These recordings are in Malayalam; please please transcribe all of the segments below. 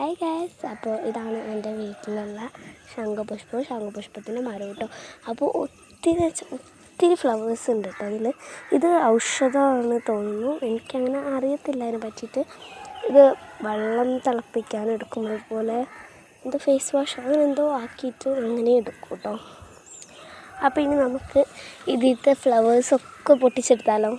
ഹായ് ഗ്യാസ് അപ്പോൾ ഇതാണ് എന്റെ വീട്ടിലുള്ള ശംഖുപുഷ്പം. ശംഖുപുഷ്പത്തിന്റെ മരം കേട്ടോ. അപ്പോൾ ഒത്തിരി ഒത്തിരി ഫ്ലവേഴ്സ് ഉണ്ട് കേട്ടോ അതിൽ. ഇത് ഔഷധമാണ് തോന്നുന്നു. എനിക്കങ്ങനെ അറിയത്തില്ല അതിനെ പറ്റിയിട്ട്. ഇത് വെള്ളം തിളപ്പിക്കാൻ എടുക്കുമ്പോൾ പോലെ എന്തോ ഫേസ് വാഷ് അങ്ങനെ എന്തോ ആക്കിയിട്ട് അങ്ങനെ എടുക്കും കേട്ടോ. അപ്പോൾ ഇനി നമുക്ക് ഇതിലത്തെ ഫ്ലവേഴ്സൊക്കെ പൊട്ടിച്ചെടുത്താലോ?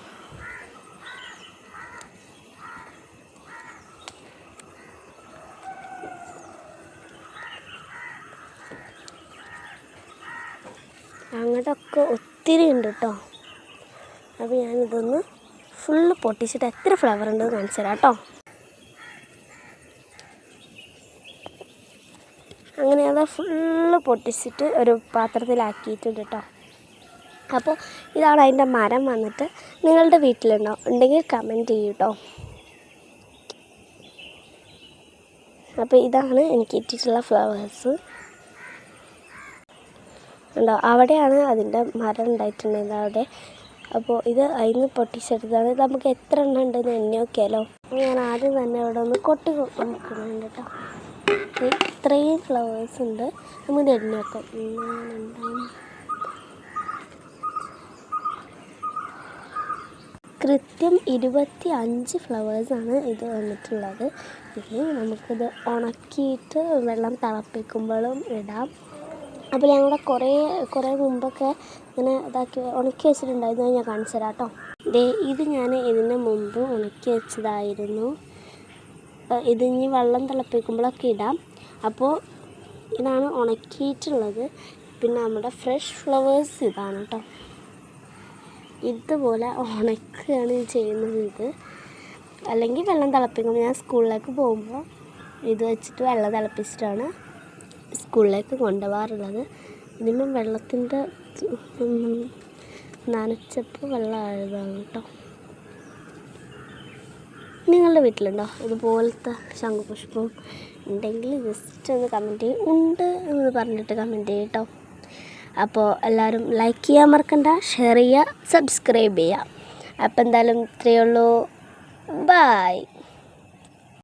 അങ്ങോട്ടൊക്കെ ഒത്തിരി ഉണ്ട് കേട്ടോ. അപ്പോൾ ഞാനിതൊന്ന് ഫുള്ള് പൊട്ടിച്ചിട്ട് എത്ര ഫ്ലവർ ഉണ്ടെന്ന് കാണിച്ചു തരാം കേട്ടോ. അങ്ങനെ അത് ഫുള്ള് പൊട്ടിച്ചിട്ട് ഒരു പാത്രത്തിലാക്കിയിട്ടുണ്ട് കേട്ടോ. അപ്പോൾ ഇതാണ് അതിന്റെ മരം വന്നിട്ട് നിങ്ങളുടെ വീട്ടിലുണ്ടോ? ഉണ്ടെങ്കിൽ കമന്റ് ചെയ്യൂ കേട്ടോ അപ്പോൾ ഇതാണ് എനിക്ക് ഇട്ടിട്ടുള്ള ഫ്ലവേഴ്സ് ഉണ്ടോ? അവിടെയാണ് അതിന്റെ മരം ഉണ്ടായിട്ടുണ്ടായിരുന്നത് അവിടെ. അപ്പോൾ ഇത് അതിന് പൊട്ടിച്ചെടുത്താണ് ഇത് നമുക്ക് എത്ര എണ്ണം ഉണ്ടെന്ന് എണ്ണി നോക്കിയാലോ? ഞാൻ ആദ്യം തന്നെ അവിടെ ഒന്ന് കൊട്ടി നോക്കുന്നുണ്ട് കേട്ടോ. ഇത്രയും ഫ്ലവേഴ്സ് ഉണ്ട്. നമുക്ക് എണ്ണി നോക്കാം. കൃത്യം ഇരുപത്തി അഞ്ച് ഫ്ലവേഴ്സാണ് ഇത് വന്നിട്ടുള്ളത്. ഇനി നമുക്കിത് ഉണക്കിയിട്ട് വെള്ളം തിളപ്പിക്കുമ്പോഴും ഇടാം. അപ്പോൾ ഞങ്ങളുടെ കുറേ കുറേ മുമ്പൊക്കെ ഇങ്ങനെ ഇതാക്കി ഉണക്കി വെച്ചിട്ടുണ്ടായിരുന്നു. ഞാൻ കാണിച്ചു തരാം കേട്ടോ ദേ ഇത് ഞാൻ ഇതിന് മുമ്പ് ഉണക്കി വെച്ചതായിരുന്നു. ഇത് ഇനി വെള്ളം തിളപ്പിക്കുമ്പോഴൊക്കെ ഇടാം. അപ്പോൾ ഇതാണ് ഉണക്കിയിട്ടുള്ളത്. പിന്നെ നമ്മുടെ ഫ്രഷ് ഫ്ലവേഴ്സ് ഇതാണ് കേട്ടോ ഇതുപോലെ ഉണക്കുകയാണ് ചെയ്യുന്നത് ഇത്. അല്ലെങ്കിൽ വെള്ളം തിളപ്പിക്കുമ്പോൾ ഞാൻ സ്കൂളിലേക്ക് പോകുമ്പോൾ ഇത് വെച്ചിട്ട് വെള്ളം തിളപ്പിച്ചിട്ടാണ് സ്കൂളിലേക്ക് കൊണ്ടുപോകാറുള്ളത്. മിനിമം വെള്ളത്തിന്റെ നനച്ചപ്പോൾ വെള്ളം ആയതാണ് കേട്ടോ. നിങ്ങളുടെ വീട്ടിലുണ്ടോ ഇതുപോലത്തെ ശംഖുപുഷ്പം? ഉണ്ടെങ്കിൽ ജസ്റ്റ് ഒന്ന് കമന്റ് ചെയ്യും. ഉണ്ട് എന്ന് പറഞ്ഞിട്ട് കമന്റ് ചെയ്യും കേട്ടോ. അപ്പോൾ എല്ലാവരും ലൈക്ക് ചെയ്യാൻ മറക്കണ്ട ഷെയർ ചെയ്യുക സബ്സ്ക്രൈബ് ചെയ്യുക. അപ്പോൾ എന്തായാലും ഇത്രയേ ഉള്ളൂ. ബായ്